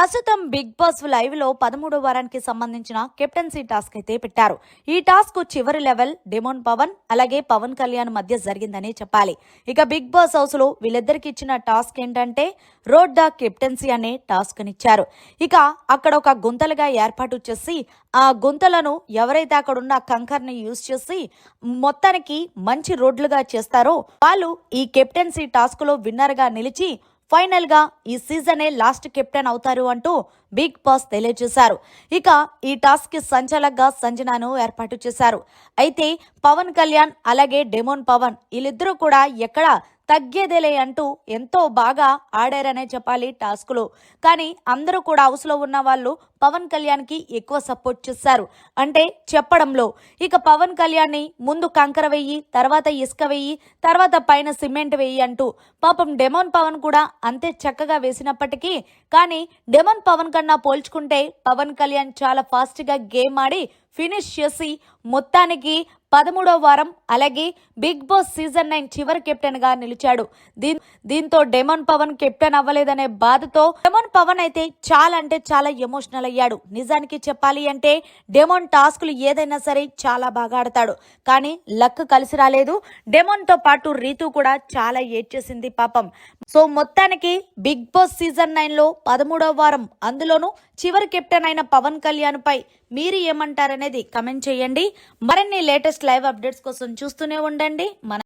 ప్రస్తుతం big boss లైవ్లో పదమూడో వారానికి సంబంధించిన కెప్టెన్సీ టాస్క్ అయితే పెట్టారు. ఈ టాస్క్ చివరి లెవెల్ డెమోన్ పవన్ అలాగే పవన్ కళ్యాణ్ మధ్య జరిగిందని చెప్పాలి. ఇక బిగ్ బాస్ హౌస్లో వీళ్ళిద్దరికి ఇచ్చిన టాస్క్ ఏంటంటే రోడ్ ద కెప్టెన్సీ అనే టాస్క్ నిచ్చారు. ఇక అక్కడ ఒక గుంతలుగా ఏర్పాటు చేసి ఆ గుంతలను ఎవరైతే అక్కడ ఉన్న కంకర్ని యూజ్ చేసి మొత్తానికి మంచి రోడ్లుగా చేస్తారో వాళ్ళు ఈ కెప్టెన్సీ టాస్క్లో విన్నర్గా నిలిచి ఫైనల్గా ఈ సీజనే లాస్ట్ కెప్టెన్ అవుతారు అంటూ బిగ్ బాస్ తెలియజేశారు. ఇక ఈ టాస్క్కి సంచలకగా సంజనాను ఏర్పాటు చేశారు. అయితే పవన్ కళ్యాణ్ అలాగే డెమోన్ పవన్ వీళ్ళిద్దరూ కూడా ఎక్కడ తగ్గేదేలే అంటూ ఎంతో బాగా ఆడారనే చెప్పాలి టాస్క్లో. కానీ అందరూ కూడా హౌస్లో ఉన్న వాళ్ళు పవన్ కళ్యాణ్కి ఎక్కువ సపోర్ట్ చేశారు. అంటే చెప్పడంలో. ఇక పవన్ కళ్యాణ్ని ముందు కంకర వెయ్యి తర్వాత ఇసుక వెయ్యి తర్వాత పైన సిమెంట్ వెయ్యి అంటూ. పాపం డెమోన్ పవన్ కూడా అంతే చక్కగా వేసినప్పటికీ కానీ డెమోన్ పవన్ కన్నా పోల్చుకుంటే పవన్ కళ్యాణ్ చాలా ఫాస్ట్గా గేమ్ ఆడి ఫినిష్ చేసి మొత్తానికి పదమూడో వారం అలాగే బిగ్ బాస్ సీజన్ నైన్ చివరి కెప్టెన్గా నిలిచాడు. దీన్ దీంతో డెమన్ పవన్ కెప్టెన్ అవ్వలేదనే బాధతో డెమన్ పవన్ అయితే చాలా అంటే చాలా ఎమోషనల్ అయ్యాడు. నిజానికి చెప్పాలి అంటే డెమోన్ టాస్కులు ఏదైనా సరే చాలా బాగా ఆడతాడు. కానీ లక్ కలిసి రాలేదు. డెమోన్తో పాటు రీతు కూడా చాలా ఏడ్చేసింది పాపం. సో మొత్తానికి బిగ్ బాస్ సీజన్ నైన్లో వారం అందులోనూ చివరి కెప్టెన్ అయిన పవన్ కళ్యాణ్ పై మీరు అనేది కమెంట్ చేయండి. మరిన్ని లేటెస్ట్ లైవ్ అప్డేట్స్ కోసం చూస్తూనే ఉండండి. మన